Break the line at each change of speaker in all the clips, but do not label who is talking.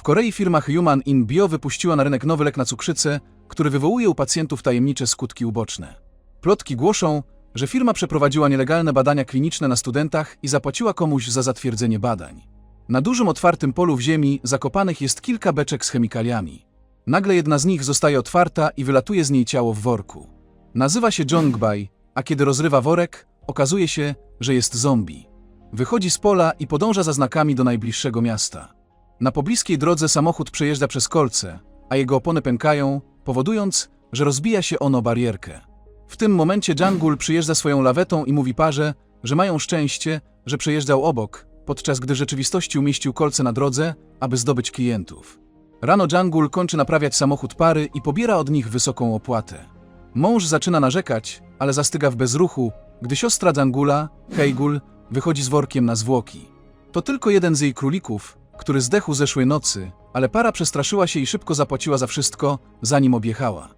W Korei firma Human In Bio wypuściła na rynek nowy lek na cukrzycę, który wywołuje u pacjentów tajemnicze skutki uboczne. Plotki głoszą, że firma przeprowadziła nielegalne badania kliniczne na studentach i zapłaciła komuś za zatwierdzenie badań. Na dużym otwartym polu w ziemi zakopanych jest kilka beczek z chemikaliami. Nagle jedna z nich zostaje otwarta i wylatuje z niej ciało w worku. Nazywa się Jongbei, a kiedy rozrywa worek, okazuje się, że jest zombie. Wychodzi z pola i podąża za znakami do najbliższego miasta. Na pobliskiej drodze samochód przejeżdża przez kolce, a jego opony pękają, powodując, że rozbija się ono barierkę. W tym momencie Jangul przyjeżdża swoją lawetą i mówi parze, że mają szczęście, że przejeżdżał obok, podczas gdy w rzeczywistości umieścił kolce na drodze, aby zdobyć klientów. Rano Jangul kończy naprawiać samochód pary i pobiera od nich wysoką opłatę. Mąż zaczyna narzekać, ale zastyga w bezruchu, gdy siostra Jangula, Heigul, wychodzi z workiem na zwłoki. To tylko jeden z jej królików, który zdechł zeszłej nocy, ale para przestraszyła się i szybko zapłaciła za wszystko, zanim objechała.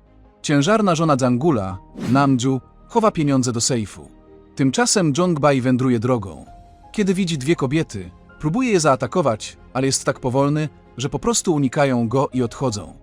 Ciężarna żona Jangula, Namju, chowa pieniądze do sejfu. Tymczasem Jongbei wędruje drogą. Kiedy widzi dwie kobiety, próbuje je zaatakować, ale jest tak powolny, że po prostu unikają go i odchodzą.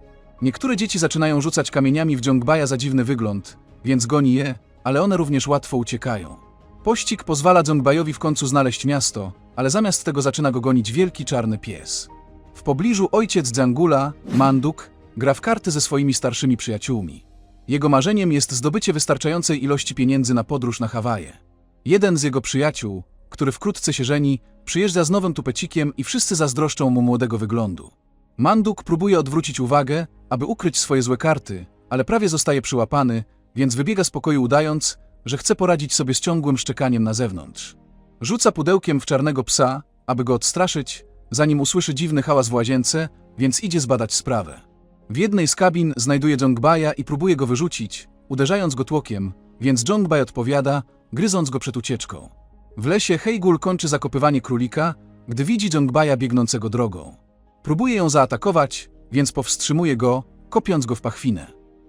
Niektóre dzieci zaczynają rzucać kamieniami w Jongbaja za dziwny wygląd, więc goni je, ale one również łatwo uciekają. Pościg pozwala Jongbajowi w końcu znaleźć miasto, ale zamiast tego zaczyna go gonić wielki czarny pies. W pobliżu ojciec Dzangula, Manduk, gra w karty ze swoimi starszymi przyjaciółmi. Jego marzeniem jest zdobycie wystarczającej ilości pieniędzy na podróż na Hawaje. Jeden z jego przyjaciół, który wkrótce się żeni, przyjeżdża z nowym tupecikiem i wszyscy zazdroszczą mu młodego wyglądu. Manduk próbuje odwrócić uwagę, aby ukryć swoje złe karty, ale prawie zostaje przyłapany, więc wybiega z pokoju udając, że chce poradzić sobie z ciągłym szczekaniem na zewnątrz. Rzuca pudełkiem w czarnego psa, aby go odstraszyć, zanim usłyszy dziwny hałas w łazience, więc idzie zbadać sprawę. W jednej z kabin znajduje Jongbaja i próbuje go wyrzucić, uderzając go tłokiem, więc Jongbaj odpowiada, gryząc go przed ucieczką. W lesie Heigul kończy zakopywanie królika, gdy widzi Jongbaja biegnącego drogą. Próbuje ją zaatakować, więc powstrzymuje go, kopiąc go w pachwinę.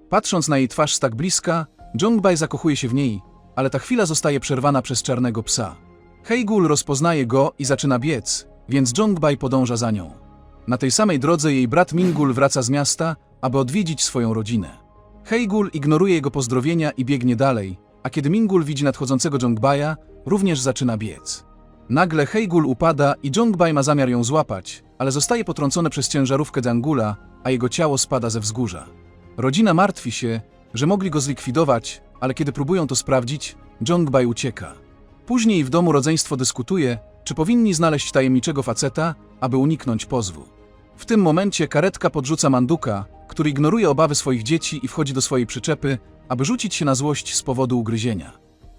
Patrząc na jej twarz z tak bliska, Jongbaj zakochuje się w niej, ale ta chwila zostaje przerwana przez czarnego psa. Heigul rozpoznaje go i zaczyna biec, więc Jongbaj podąża za nią. Na tej samej drodze jej brat Mingul wraca z miasta, aby odwiedzić swoją rodzinę. Heigul ignoruje jego pozdrowienia i biegnie dalej, a kiedy Mingul widzi nadchodzącego Jongbaja, również zaczyna biec. Nagle Heigul upada i Jongbaj ma zamiar ją złapać, ale zostaje potrącony przez ciężarówkę Jangula, a jego ciało spada ze wzgórza. Rodzina martwi się, że mogli go zlikwidować, ale kiedy próbują to sprawdzić, Jongbaj ucieka. Później w domu rodzeństwo dyskutuje, czy powinni znaleźć tajemniczego faceta, aby uniknąć pozwu. W tym momencie karetka podrzuca Manduka, który ignoruje obawy swoich dzieci i wchodzi do swojej przyczepy, aby rzucić się na złość z powodu ugryzienia.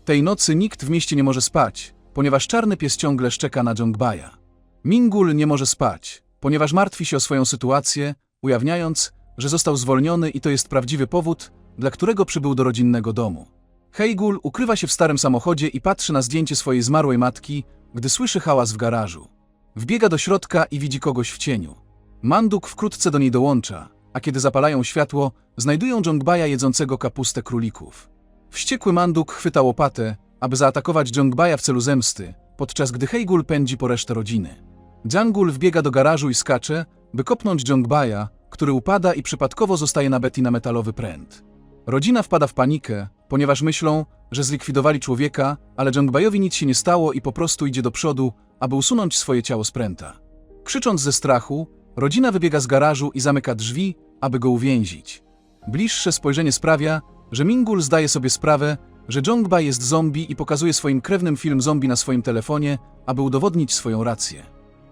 Tej nocy nikt w mieście nie może spać, ponieważ czarny pies ciągle szczeka na Jongbaja. Mingul nie może spać, ponieważ martwi się o swoją sytuację, ujawniając, że został zwolniony i to jest prawdziwy powód, dla którego przybył do rodzinnego domu. Heigul ukrywa się w starym samochodzie i patrzy na zdjęcie swojej zmarłej matki, gdy słyszy hałas w garażu. Wbiega do środka i widzi kogoś w cieniu. Manduk wkrótce do niej dołącza, a kiedy zapalają światło, znajdują Jongbaja jedzącego kapustę królików. Wściekły Manduk chwyta łopatę, aby zaatakować Jongbaja w celu zemsty, podczas gdy Heigul pędzi po resztę rodziny. Jangul wbiega do garażu i skacze, by kopnąć Jongbaja, który upada i przypadkowo zostaje nabety na metalowy pręt. Rodzina wpada w panikę, ponieważ myślą, że zlikwidowali człowieka, ale Jongbajowi nic się nie stało i po prostu idzie do przodu, aby usunąć swoje ciało z pręta. Krzycząc ze strachu, rodzina wybiega z garażu i zamyka drzwi, aby go uwięzić. Bliższe spojrzenie sprawia, że Mingul zdaje sobie sprawę, że Jongbaj jest zombie i pokazuje swoim krewnym film zombie na swoim telefonie, aby udowodnić swoją rację.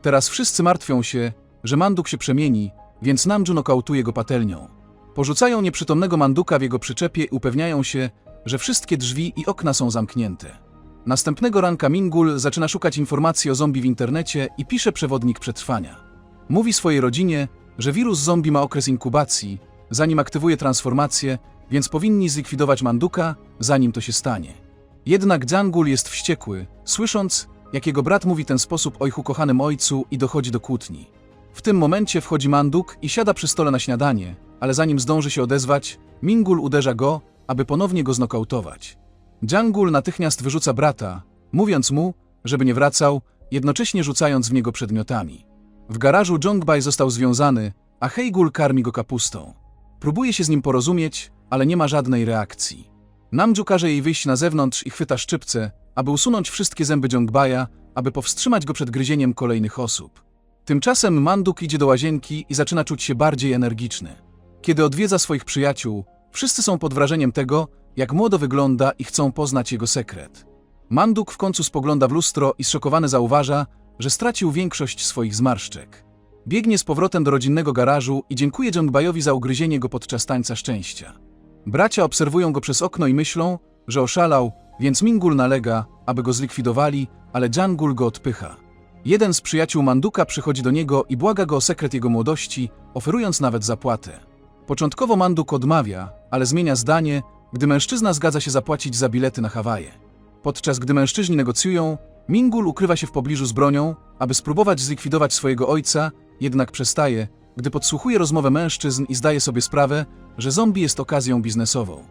Teraz wszyscy martwią się, że Manduk się przemieni, więc Namju nokautuje go patelnią. Porzucają nieprzytomnego Manduka w jego przyczepie i upewniają się, że wszystkie drzwi i okna są zamknięte. Następnego ranka Mingul zaczyna szukać informacji o zombie w internecie i pisze przewodnik przetrwania. Mówi swojej rodzinie, że wirus zombie ma okres inkubacji, zanim aktywuje transformację, więc powinni zlikwidować Manduka, zanim to się stanie. Jednak Jangul jest wściekły, słysząc, jak jego brat mówi ten sposób o ich ukochanym ojcu i dochodzi do kłótni. W tym momencie wchodzi Manduk i siada przy stole na śniadanie, ale zanim zdąży się odezwać, Mingul uderza go, aby ponownie go znokautować. Jangul natychmiast wyrzuca brata, mówiąc mu, żeby nie wracał, jednocześnie rzucając w niego przedmiotami. W garażu Jongbei został związany, a Heigul karmi go kapustą. Próbuje się z nim porozumieć, ale nie ma żadnej reakcji. Namju każe jej wyjść na zewnątrz i chwyta szczypce, aby usunąć wszystkie zęby Jongbaja, aby powstrzymać go przed gryzieniem kolejnych osób. Tymczasem Manduk idzie do łazienki i zaczyna czuć się bardziej energiczny. Kiedy odwiedza swoich przyjaciół, wszyscy są pod wrażeniem tego, jak młodo wygląda i chcą poznać jego sekret. Manduk w końcu spogląda w lustro i zszokowany zauważa, że stracił większość swoich zmarszczek. Biegnie z powrotem do rodzinnego garażu i dziękuje Jongbajowi za ugryzienie go podczas tańca szczęścia. Bracia obserwują go przez okno i myślą, że oszalał, więc Mingul nalega, aby go zlikwidowali, ale Jangul go odpycha. Jeden z przyjaciół Manduka przychodzi do niego i błaga go o sekret jego młodości, oferując nawet zapłatę. Początkowo Manduk odmawia, ale zmienia zdanie, gdy mężczyzna zgadza się zapłacić za bilety na Hawaje. Podczas gdy mężczyźni negocjują, Mingul ukrywa się w pobliżu z bronią, aby spróbować zlikwidować swojego ojca, jednak przestaje, gdy podsłuchuje rozmowę mężczyzn i zdaje sobie sprawę, że zombie jest okazją biznesową.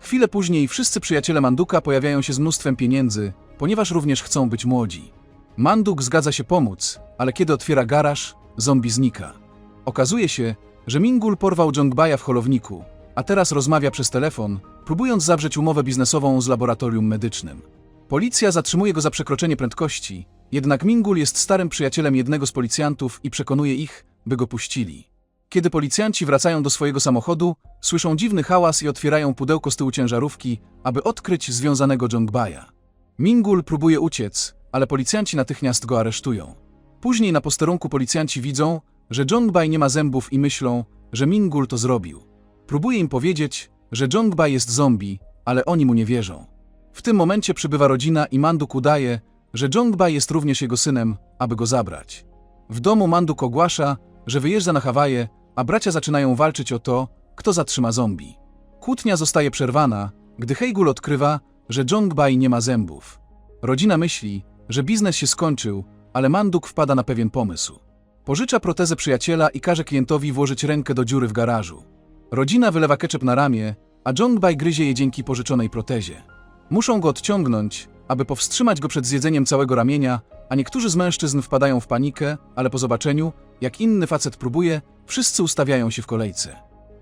Chwilę później wszyscy przyjaciele Manduka pojawiają się z mnóstwem pieniędzy, ponieważ również chcą być młodzi. Manduk zgadza się pomóc, ale kiedy otwiera garaż, zombie znika. Okazuje się, że Mingul porwał Jongbaja w holowniku, a teraz rozmawia przez telefon, próbując zawrzeć umowę biznesową z laboratorium medycznym. Policja zatrzymuje go za przekroczenie prędkości, jednak Mingul jest starym przyjacielem jednego z policjantów i przekonuje ich, by go puścili. Kiedy policjanci wracają do swojego samochodu, słyszą dziwny hałas i otwierają pudełko z tyłu ciężarówki, aby odkryć związanego Jongbaja. Mingul próbuje uciec, ale policjanci natychmiast go aresztują. Później na posterunku policjanci widzą, że Jongbei nie ma zębów i myślą, że Mingul to zrobił. Próbuje im powiedzieć, że Jongbei jest zombie, ale oni mu nie wierzą. W tym momencie przybywa rodzina i Manduk udaje, że Jongbei jest również jego synem, aby go zabrać. W domu Manduk ogłasza, że wyjeżdża na Hawaje, a bracia zaczynają walczyć o to, kto zatrzyma zombie. Kłótnia zostaje przerwana, gdy Heigul odkrywa, że Jongbei nie ma zębów. Rodzina myśli, że biznes się skończył, ale Manduk wpada na pewien pomysł. Pożycza protezę przyjaciela i każe klientowi włożyć rękę do dziury w garażu. Rodzina wylewa ketchup na ramię, a Jongbei gryzie je dzięki pożyczonej protezie. Muszą go odciągnąć, aby powstrzymać go przed zjedzeniem całego ramienia, a niektórzy z mężczyzn wpadają w panikę, ale po zobaczeniu, jak inny facet próbuje, wszyscy ustawiają się w kolejce.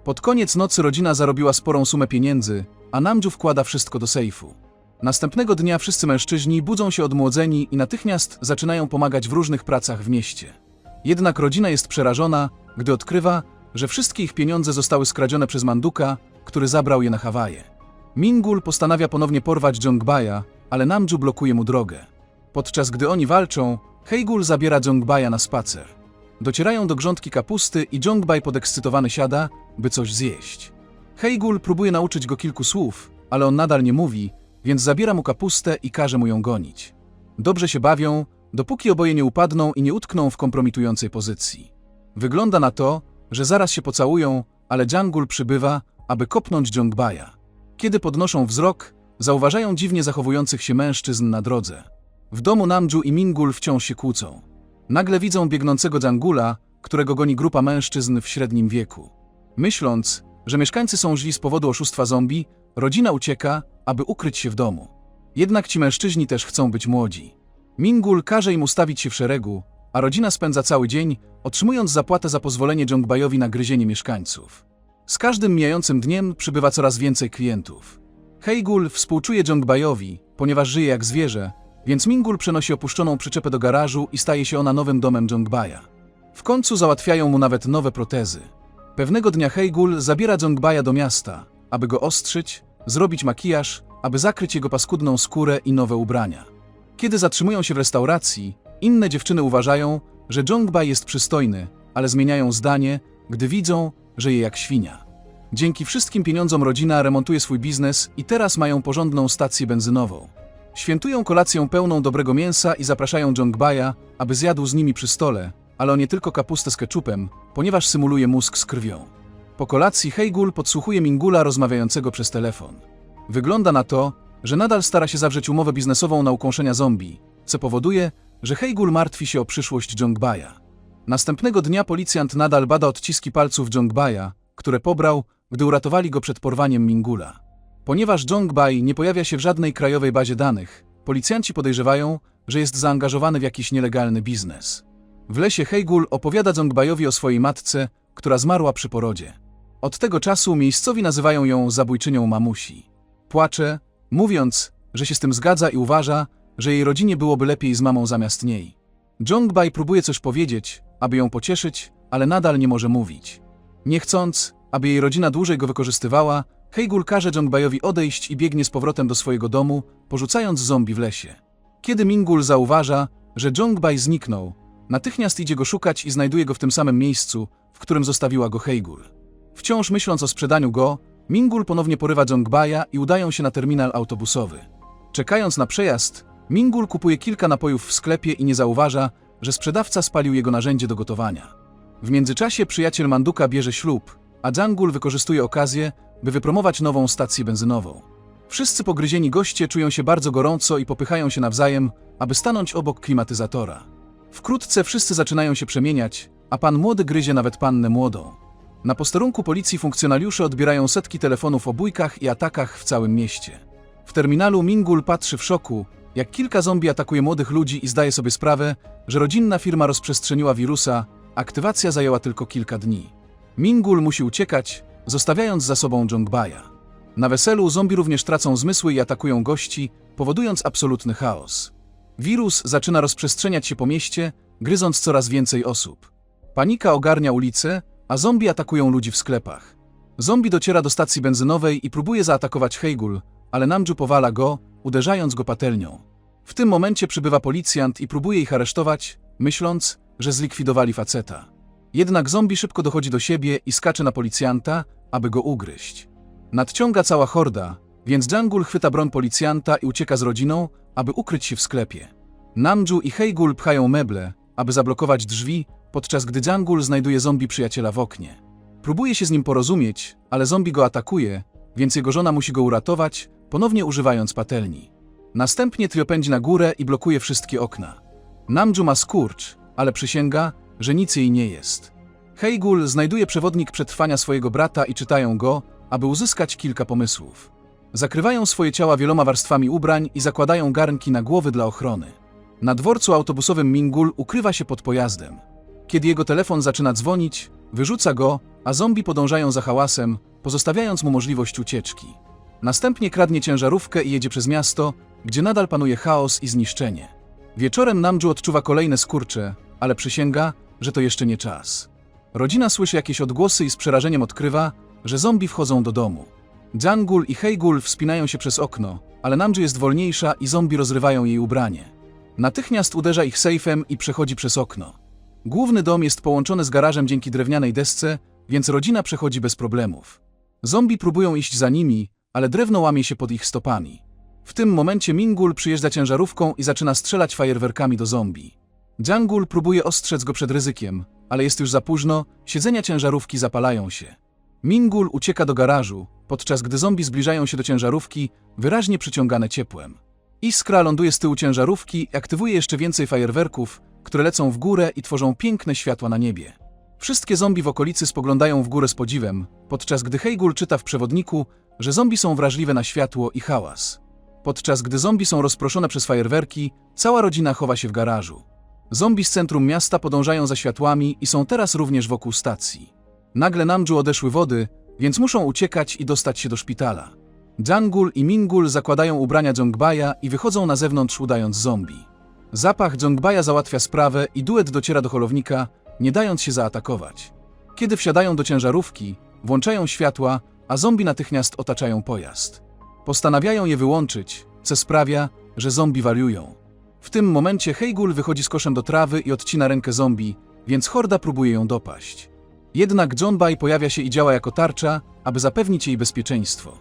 Pod koniec nocy rodzina zarobiła sporą sumę pieniędzy, a Namju wkłada wszystko do sejfu. Następnego dnia wszyscy mężczyźni budzą się odmłodzeni i natychmiast zaczynają pomagać w różnych pracach w mieście. Jednak rodzina jest przerażona, gdy odkrywa, że wszystkie ich pieniądze zostały skradzione przez Manduka, który zabrał je na Hawaje. Mingul postanawia ponownie porwać Jongbaja, ale Namju blokuje mu drogę. Podczas gdy oni walczą, Heigul zabiera Jongbaja na spacer. Docierają do grządki kapusty i Jongbaj podekscytowany siada, by coś zjeść. Heigul próbuje nauczyć go kilku słów, ale on nadal nie mówi, więc zabiera mu kapustę i każe mu ją gonić. Dobrze się bawią, dopóki oboje nie upadną i nie utkną w kompromitującej pozycji. Wygląda na to, że zaraz się pocałują, ale Jangul przybywa, aby kopnąć Jongbaja. Kiedy podnoszą wzrok, zauważają dziwnie zachowujących się mężczyzn na drodze. W domu Namju i Mingul wciąż się kłócą. Nagle widzą biegnącego Jangula, którego goni grupa mężczyzn w średnim wieku. Myśląc, że mieszkańcy są źli z powodu oszustwa zombie, rodzina ucieka, aby ukryć się w domu. Jednak ci mężczyźni też chcą być młodzi. Mingul każe im ustawić się w szeregu, a rodzina spędza cały dzień, otrzymując zapłatę za pozwolenie Jongbajowi na gryzienie mieszkańców. Z każdym mijającym dniem przybywa coraz więcej klientów. Heigul współczuje Jongbajowi, ponieważ żyje jak zwierzę, więc Mingul przenosi opuszczoną przyczepę do garażu i staje się ona nowym domem Jongbaja. W końcu załatwiają mu nawet nowe protezy. Pewnego dnia Heigul zabiera Jongbaja do miasta, aby go ostrzyć, zrobić makijaż, aby zakryć jego paskudną skórę i nowe ubrania. Kiedy zatrzymują się w restauracji, inne dziewczyny uważają, że Jongbaj jest przystojny, ale zmieniają zdanie, gdy widzą, że je jak świnia. Dzięki wszystkim pieniądzom rodzina remontuje swój biznes i teraz mają porządną stację benzynową. Świętują kolację pełną dobrego mięsa i zapraszają Jongbaja, aby zjadł z nimi przy stole, ale on nie tylko kapustę z keczupem, ponieważ symuluje mózg z krwią. Po kolacji Heigul podsłuchuje Mingula rozmawiającego przez telefon. Wygląda na to, że nadal stara się zawrzeć umowę biznesową na ukąszenia zombie, co powoduje, że Heigul martwi się o przyszłość Jongbaja. Następnego dnia policjant nadal bada odciski palców Jongbaja, które pobrał, gdy uratowali go przed porwaniem Mingula. Ponieważ Jongbaj nie pojawia się w żadnej krajowej bazie danych, policjanci podejrzewają, że jest zaangażowany w jakiś nielegalny biznes. W lesie Hejgul opowiada Dzongbajowi o swojej matce, która zmarła przy porodzie. Od tego czasu miejscowi nazywają ją zabójczynią mamusi. Płacze, mówiąc, że się z tym zgadza i uważa, że jej rodzinie byłoby lepiej z mamą zamiast niej. Jongbaj próbuje coś powiedzieć, aby ją pocieszyć, ale nadal nie może mówić. Nie chcąc, aby jej rodzina dłużej go wykorzystywała, Hejgul każe Jongbajowi odejść i biegnie z powrotem do swojego domu, porzucając zombie w lesie. Kiedy Mingul zauważa, że Jongbaj zniknął, natychmiast idzie go szukać i znajduje go w tym samym miejscu, w którym zostawiła go Hejgul. Wciąż myśląc o sprzedaniu go, Mingul ponownie porywa Jongbaja i udają się na terminal autobusowy. Czekając na przejazd, Mingul kupuje kilka napojów w sklepie i nie zauważa, że sprzedawca spalił jego narzędzie do gotowania. W międzyczasie przyjaciel Manduka bierze ślub, a Jangul wykorzystuje okazję, by wypromować nową stację benzynową. Wszyscy pogryzieni goście czują się bardzo gorąco i popychają się nawzajem, aby stanąć obok klimatyzatora. Wkrótce wszyscy zaczynają się przemieniać, a pan młody gryzie nawet pannę młodą. Na posterunku policji funkcjonariusze odbierają setki telefonów o bójkach i atakach w całym mieście. W terminalu Mingul patrzy w szoku, jak kilka zombie atakuje młodych ludzi i zdaje sobie sprawę, że rodzinna firma rozprzestrzeniła wirusa, aktywacja zajęła tylko kilka dni. Mingul musi uciekać, zostawiając za sobą Jongbaja. Na weselu zombie również tracą zmysły i atakują gości, powodując absolutny chaos. Wirus zaczyna rozprzestrzeniać się po mieście, gryząc coraz więcej osób. Panika ogarnia ulice, a zombie atakują ludzi w sklepach. Zombie dociera do stacji benzynowej i próbuje zaatakować Heigul, ale Namju powala go, uderzając go patelnią. W tym momencie przybywa policjant i próbuje ich aresztować, myśląc, że zlikwidowali faceta. Jednak zombie szybko dochodzi do siebie i skacze na policjanta, aby go ugryźć. Nadciąga cała horda, więc Jangul chwyta broń policjanta i ucieka z rodziną, aby ukryć się w sklepie. Namju i Heigul pchają meble, aby zablokować drzwi, podczas gdy Jangul znajduje zombie przyjaciela w oknie. Próbuje się z nim porozumieć, ale zombie go atakuje, więc jego żona musi go uratować, ponownie używając patelni. Następnie trio pędzi na górę i blokuje wszystkie okna. Namju ma skurcz, ale przysięga, że nic jej nie jest. Heigul znajduje przewodnik przetrwania swojego brata i czytają go, aby uzyskać kilka pomysłów. Zakrywają swoje ciała wieloma warstwami ubrań i zakładają garnki na głowy dla ochrony. Na dworcu autobusowym Mingul ukrywa się pod pojazdem. Kiedy jego telefon zaczyna dzwonić, wyrzuca go, a zombie podążają za hałasem, pozostawiając mu możliwość ucieczki. Następnie kradnie ciężarówkę i jedzie przez miasto, gdzie nadal panuje chaos i zniszczenie. Wieczorem Namju odczuwa kolejne skurcze, ale przysięga, że to jeszcze nie czas. Rodzina słyszy jakieś odgłosy i z przerażeniem odkrywa, że zombie wchodzą do domu. Jangul i Heigul wspinają się przez okno, ale Namju jest wolniejsza i zombie rozrywają jej ubranie. Natychmiast uderza ich sejfem i przechodzi przez okno. Główny dom jest połączony z garażem dzięki drewnianej desce, więc rodzina przechodzi bez problemów. Zombie próbują iść za nimi, ale drewno łamie się pod ich stopami. W tym momencie Mingul przyjeżdża ciężarówką i zaczyna strzelać fajerwerkami do zombie. Jangul próbuje ostrzec go przed ryzykiem, ale jest już za późno, siedzenia ciężarówki zapalają się. Mingul ucieka do garażu, podczas gdy zombie zbliżają się do ciężarówki, wyraźnie przyciągane ciepłem. Iskra ląduje z tyłu ciężarówki i aktywuje jeszcze więcej fajerwerków, które lecą w górę i tworzą piękne światła na niebie. Wszystkie zombie w okolicy spoglądają w górę z podziwem, podczas gdy Heigul czyta w przewodniku, że zombie są wrażliwe na światło i hałas. Podczas gdy zombie są rozproszone przez fajerwerki, cała rodzina chowa się w garażu. Zombie z centrum miasta podążają za światłami i są teraz również wokół stacji. Nagle Namju odeszły wody, więc muszą uciekać i dostać się do szpitala. Jangul i Mingul zakładają ubrania Jongbaja i wychodzą na zewnątrz udając zombie. Zapach Jongbaja załatwia sprawę i duet dociera do holownika, nie dając się zaatakować. Kiedy wsiadają do ciężarówki, włączają światła, a zombie natychmiast otaczają pojazd. Postanawiają je wyłączyć, co sprawia, że zombie wariują. W tym momencie Heigul wychodzi z koszem do trawy i odcina rękę zombie, więc horda próbuje ją dopaść. Jednak John Bay pojawia się i działa jako tarcza, aby zapewnić jej bezpieczeństwo.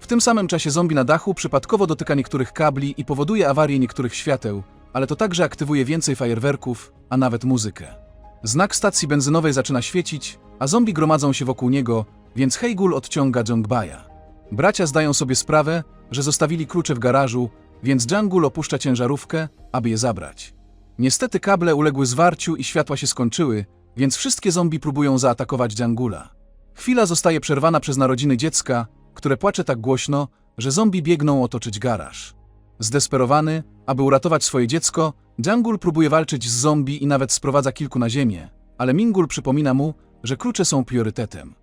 W tym samym czasie zombie na dachu przypadkowo dotyka niektórych kabli i powoduje awarię niektórych świateł, ale to także aktywuje więcej fajerwerków, a nawet muzykę. Znak stacji benzynowej zaczyna świecić, a zombie gromadzą się wokół niego, więc Heigul odciąga Jongbaya. Bracia zdają sobie sprawę, że zostawili klucze w garażu, więc Jangul opuszcza ciężarówkę, aby je zabrać. Niestety kable uległy zwarciu i światła się skończyły, więc wszystkie zombie próbują zaatakować Jangula. Chwila zostaje przerwana przez narodziny dziecka, które płacze tak głośno, że zombie biegną otoczyć garaż. Zdesperowany, aby uratować swoje dziecko, Jangul próbuje walczyć z zombie i nawet sprowadza kilku na ziemię, ale Mingul przypomina mu, że klucze są priorytetem.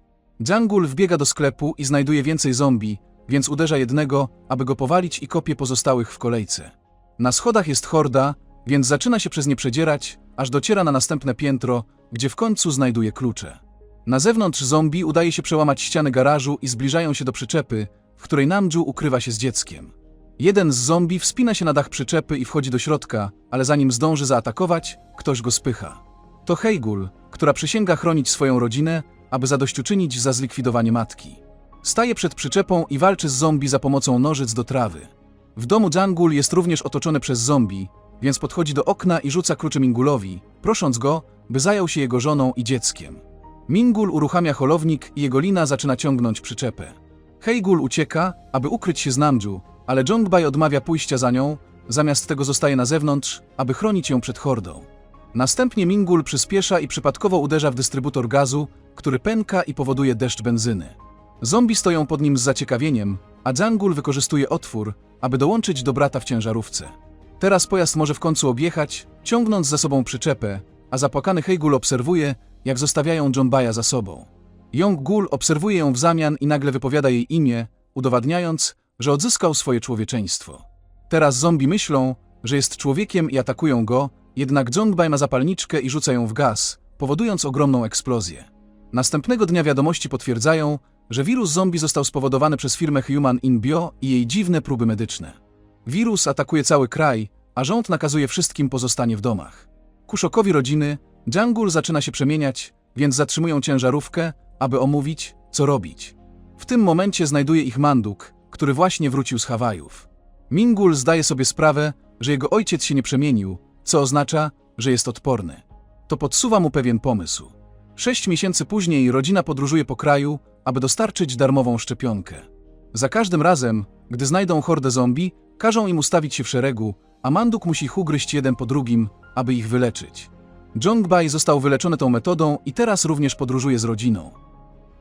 Jangul wbiega do sklepu i znajduje więcej zombie, więc uderza jednego, aby go powalić i kopie pozostałych w kolejce. Na schodach jest horda, więc zaczyna się przez nie przedzierać, aż dociera na następne piętro, gdzie w końcu znajduje klucze. Na zewnątrz zombie udaje się przełamać ściany garażu i zbliżają się do przyczepy, w której Namju ukrywa się z dzieckiem. Jeden z zombie wspina się na dach przyczepy i wchodzi do środka, ale zanim zdąży zaatakować, ktoś go spycha. To Heigul, która przysięga chronić swoją rodzinę, aby zadośćuczynić za zlikwidowanie matki. Staje przed przyczepą i walczy z zombie za pomocą nożyc do trawy. W domu Jangul jest również otoczony przez zombie, więc podchodzi do okna i rzuca klucze Mingulowi, prosząc go, by zajął się jego żoną i dzieckiem. Mingul uruchamia holownik i jego lina zaczyna ciągnąć przyczepę. Heigul ucieka, aby ukryć się z Namju, ale Jongbei odmawia pójścia za nią, zamiast tego zostaje na zewnątrz, aby chronić ją przed hordą. Następnie Mingul przyspiesza i przypadkowo uderza w dystrybutor gazu, który pęka i powoduje deszcz benzyny. Zombie stoją pod nim z zaciekawieniem, a Jangul wykorzystuje otwór, aby dołączyć do brata w ciężarówce. Teraz pojazd może w końcu objechać, ciągnąc za sobą przyczepę, a zapłakany Heigul obserwuje, jak zostawiają John Baja za sobą. Yong Gul obserwuje ją w zamian i nagle wypowiada jej imię, udowadniając, że odzyskał swoje człowieczeństwo. Teraz zombie myślą, że jest człowiekiem i atakują go, jednak Jongbei ma zapalniczkę i rzuca ją w gaz, powodując ogromną eksplozję. Następnego dnia wiadomości potwierdzają, że wirus zombie został spowodowany przez firmę Human In Bio i jej dziwne próby medyczne. Wirus atakuje cały kraj, a rząd nakazuje wszystkim pozostanie w domach. Ku szokowi rodziny, Jangul zaczyna się przemieniać, więc zatrzymują ciężarówkę, aby omówić, co robić. W tym momencie znajduje ich Manduk, który właśnie wrócił z Hawajów. Mingul zdaje sobie sprawę, że jego ojciec się nie przemienił, co oznacza, że jest odporny. To podsuwa mu pewien pomysł. Sześć miesięcy później rodzina podróżuje po kraju, aby dostarczyć darmową szczepionkę. Za każdym razem, gdy znajdą hordę zombie, każą im ustawić się w szeregu, a Manduk musi ich ugryźć jeden po drugim, aby ich wyleczyć. Jongbei został wyleczony tą metodą i teraz również podróżuje z rodziną.